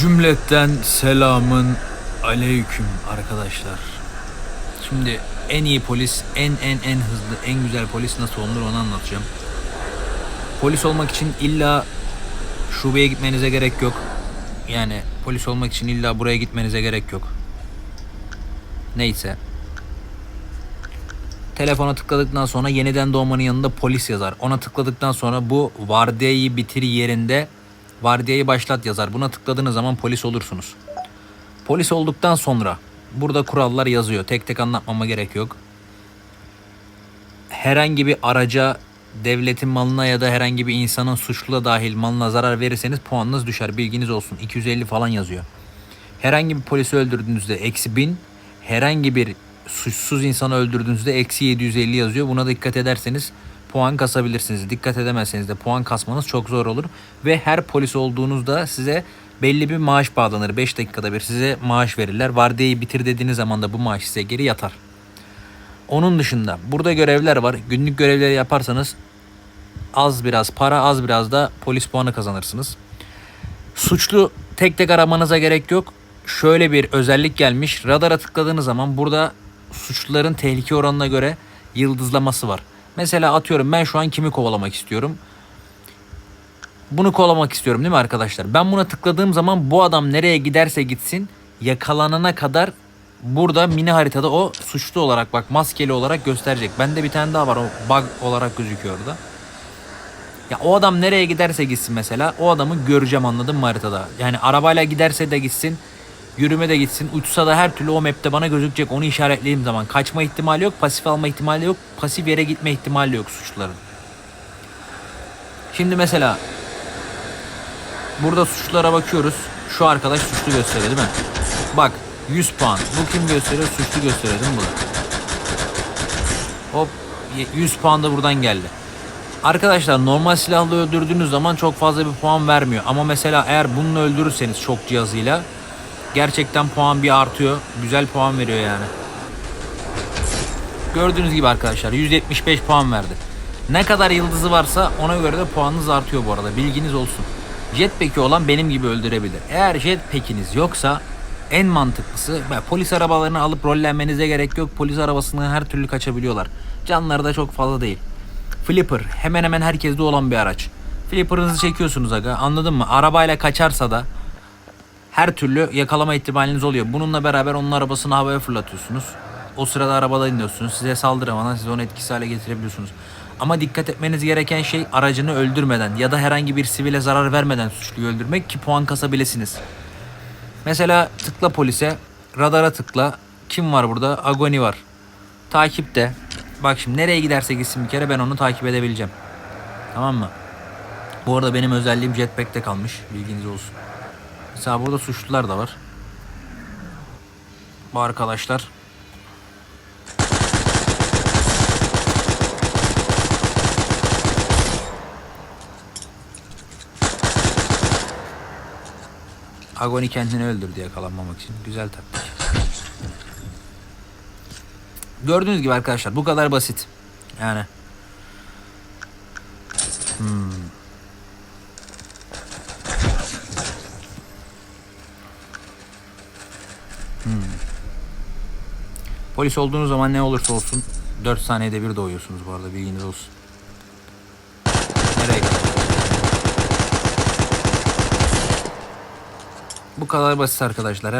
Cümletten selamın aleyküm arkadaşlar. Şimdi en iyi polis, en en en hızlı, en güzel polis nasıl olunur onu anlatacağım. Polis olmak için illa şubeye gitmenize gerek yok. Yani polis olmak için illa buraya gitmenize gerek yok. Neyse. Telefona tıkladıktan sonra yeniden doğmanın yanında polis yazar. Ona tıkladıktan sonra bu vardiyayı bitir yerinde vardiyayı başlat yazar. Buna tıkladığınız zaman polis olursunuz. Polis olduktan sonra burada kurallar yazıyor. Tek tek anlatmama gerek yok. Herhangi bir araca, devletin malına ya da herhangi bir insanın suçluluğa dahil malına zarar verirseniz puanınız düşer. Bilginiz olsun. 250 falan yazıyor. Herhangi bir polisi öldürdüğünüzde eksi 1000, herhangi bir suçsuz insanı öldürdüğünüzde eksi 750 yazıyor. Buna dikkat ederseniz puan kasabilirsiniz. Dikkat edemezseniz de puan kasmanız çok zor olur. Ve her polis olduğunuzda size belli bir maaş bağlanır. 5 dakikada bir size maaş verirler. Vardiyayı bitir dediğiniz zaman da bu maaş size geri yatar. Onun dışında burada görevler var. Günlük görevleri yaparsanız az biraz para az biraz da polis puanı kazanırsınız. Suçlu tek tek aramanıza gerek yok. Şöyle bir özellik gelmiş. Radara tıkladığınız zaman burada suçluların tehlike oranına göre yıldızlaması var. Mesela atıyorum ben şu an kimi kovalamak istiyorum. Bunu kovalamak istiyorum değil mi arkadaşlar? Ben buna tıkladığım zaman bu adam nereye giderse gitsin yakalanana kadar burada mini haritada o suçlu olarak bak maskeli olarak gösterecek. Bende bir tane daha var o bug olarak gözüküyor orada. Ya o adam nereye giderse gitsin mesela o adamı göreceğim anladın mı haritada? Yani arabayla giderse de gitsin, yürüme de gitsin, uçsa da her türlü o map'te bana gözükecek. Onu işaretlediğim zaman kaçma ihtimali yok, pasif alma ihtimali yok, pasif yere gitme ihtimali yok suçluların. Şimdi mesela burada suçlulara bakıyoruz. Şu arkadaş suçlu gösteriyor değil mi? Bak 100 puan. Bu kim gösteriyor? Suçlu gösteriyor değil mi bu? Hop 100 puan da buradan geldi. Arkadaşlar normal silahla öldürdüğünüz zaman çok fazla bir puan vermiyor. Ama mesela eğer bununla öldürürseniz çok cihazıyla gerçekten puan bir artıyor. Güzel puan veriyor yani. Gördüğünüz gibi arkadaşlar 175 puan verdi. Ne kadar yıldızı varsa ona göre de puanınız artıyor bu arada. Bilginiz olsun. Jetpack'i olan benim gibi öldürebilir. Eğer jetpack'iniz yoksa en mantıklısı polis arabalarını alıp rollenmenize gerek yok. Polis arabasından her türlü kaçabiliyorlar. Canları da çok fazla değil. Flipper hemen hemen herkeste olan bir araç. Flipper'ınızı çekiyorsunuz aga anladın mı? Arabayla kaçarsa da her türlü yakalama ihtimaliniz oluyor. Bununla beraber onun arabasını havaya fırlatıyorsunuz. O sırada arabada iniyorsunuz. Size saldıramadan siz onu etkisiz hale getirebiliyorsunuz. Ama dikkat etmeniz gereken şey aracını öldürmeden ya da herhangi bir sivile zarar vermeden suçluyu öldürmek ki puan kasabilirsiniz. Mesela tıkla polise, radara tıkla. Kim var burada? Agoni var. Takipte. Bak şimdi nereye giderse gitsin bir kere ben onu takip edebileceğim. Tamam mı? Bu arada benim özelliğim jetpack'te kalmış. Bilginiz olsun. Mesela burada suçlular da var. Bu arkadaşlar. Agoni kendini öldürdü yakalanmamak için. Güzel taktik. Gördüğünüz gibi arkadaşlar bu kadar basit. Yani. Hmm. Hmm. Polis olduğunuz zaman ne olursa olsun 4 saniyede bir doğuyorsunuz bu arada bilginiz olsun. Nereye? Bu kadar basit arkadaşlar.